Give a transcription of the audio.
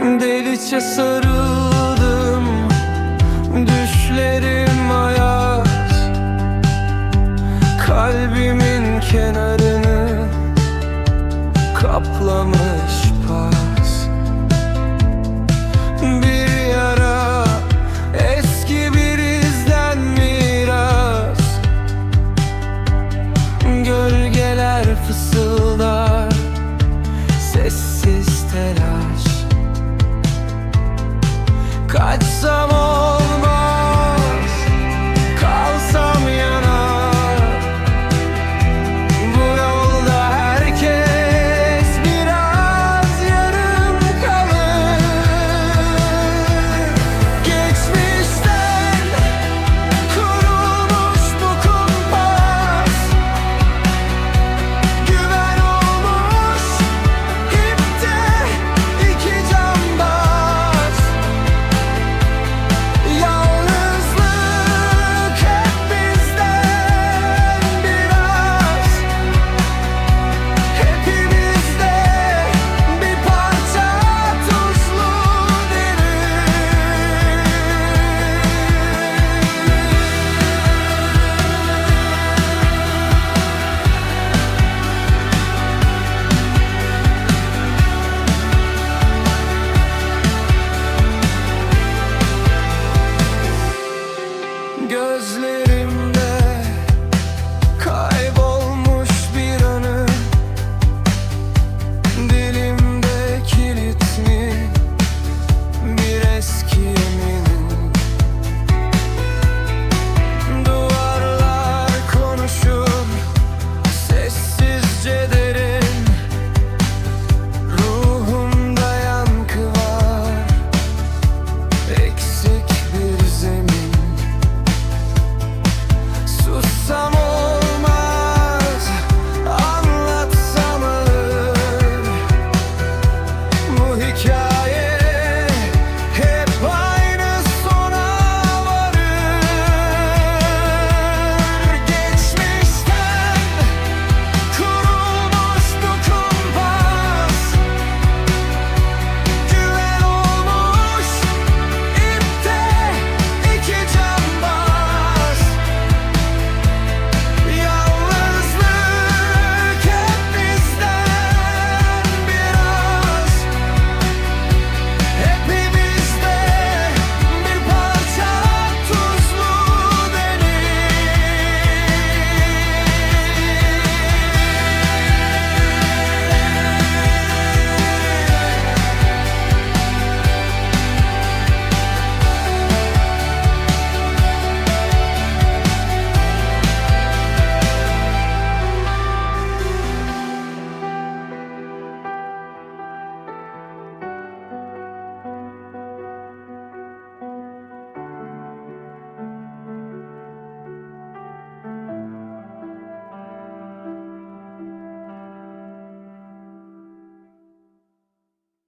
Delice sarıldım Düşlerim ayaz. Kalbimin kenarını Kaplamış pas. Bir yara Eski bir izden miras. Gölgeler fısıldar Sessiz telaş. катится в